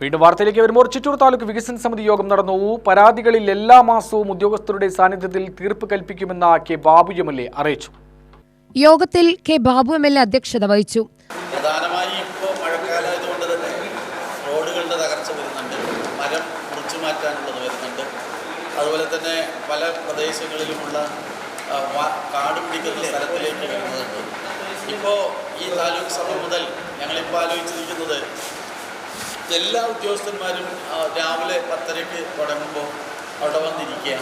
വീണ്ടും വാർത്തയിലേക്ക് വരുമ്പോൾ ചിറ്റൂർ താലൂക്ക് വികസന സമിതി യോഗം നടന്നു. പരാതികളിൽ എല്ലാ മാസവും ഉദ്യോഗസ്ഥരുടെ സാന്നിധ്യത്തിൽ തീർപ്പ് കൽപ്പിക്കുമെന്ന K Babu M L A അറിയിച്ചു. യോഗത്തിൽ K Babu M L A അധ്യക്ഷത വഹിച്ചു. പ്രധാനമായും ഇപ്പോൾ മഴക്കാലമായതുകൊണ്ട് തന്നെ റോഡുകളുടെ തകർച്ച വരുന്നുണ്ട്. മരം മുറിച്ചു മാറ്റാനുള്ളത് വരുന്നുണ്ട്. അതുപോലെ തന്നെ പല പ്രദേശങ്ങളിലുമുള്ള കാട് പിടിക്കുന്ന സ്ഥലത്തിലേക്ക് വരുന്നുണ്ട് ഇപ്പോൾ ഈ താലൂക്ക് സഭ മുതൽ ഞങ്ങളിപ്പോൾ ആലോചിച്ചിരിക്കുന്നത് എല്ലാ ഉദ്യോഗസ്ഥന്മാരും രാവിലെ പത്തരയ്ക്ക് തുടങ്ങുമ്പോൾ അവിടെ വന്നിരിക്കുക.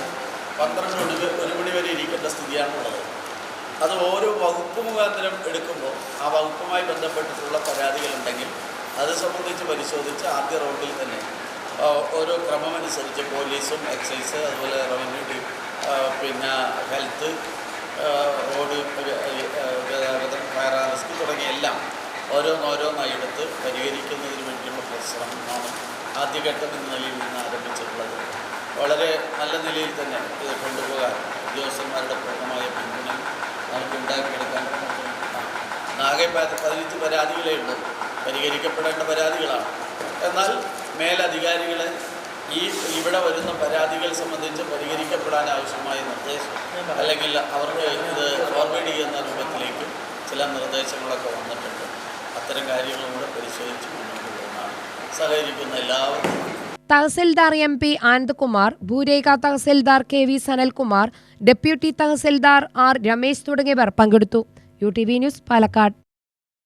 പന്ത്രണ്ട് മണി ഒരു മണി വരെ ഇരിക്കേണ്ട സ്ഥിതിയാണുള്ളത്. അത് ഓരോ വകുപ്പ് മുഖാന്തരം എടുക്കുമ്പോൾ ആ വകുപ്പുമായി ബന്ധപ്പെട്ടിട്ടുള്ള പരാതികളുണ്ടെങ്കിൽ അത് സംബന്ധിച്ച് പരിശോധിച്ച് ആദ്യ റൗണ്ടിൽ തന്നെ ഓരോ ക്രമമനുസരിച്ച് പോലീസും എക്സൈസ് അതുപോലെ റവന്യൂ പിന്നെ ഹെൽത്ത് റോഡ് ഓരോന്നോരോന്നായി എടുത്ത് പരിഹരിക്കുന്നതിന് വേണ്ടിയുള്ള പരിശ്രമമാണ് ആദ്യഘട്ടം എന്ന നിലയിൽ നിന്ന് ആരംഭിച്ചിട്ടുള്ളത്. വളരെ നല്ല നിലയിൽ തന്നെ ഇത് കൊണ്ടുപോകാൻ ഉദ്യോഗസ്ഥന്മാരുടെ പൂർണമായ പിന്തുണ നമുക്ക് ഉണ്ടാക്കിയെടുക്കാൻ ആകെ പതിനഞ്ച് പരാതികളേ ഉള്ളൂ. പരിഹരിക്കപ്പെടേണ്ട പരാതികളാണ്. എന്നാൽ മേലധികാരികളെ ഈ ഇവിടെ വരുന്ന പരാതികൾ സംബന്ധിച്ച് പരിഹരിക്കപ്പെടാൻ ആവശ്യമായ നിർദ്ദേശം അല്ലെങ്കിൽ അവർക്ക് ഇത് ഫോർവേഡ് ചെയ്യുന്ന രൂപത്തിലേക്കും ചില നിർദ്ദേശങ്ങളൊക്കെ വന്നിട്ടുണ്ട്. അത്തരം കാര്യങ്ങളും കൂടെ പരിശോധിച്ച് മുന്നോട്ട് പോകുന്നതാണ്. സഹകരിക്കുന്ന എല്ലാവർക്കും tahsildar M P Anandkumar ഭൂരേഖ tahsildar K V Sanalkumar deputy tahsildar R Ramesh തുടങ്ങിയവർ പങ്കെടുത്തു. U T V news Palakkad.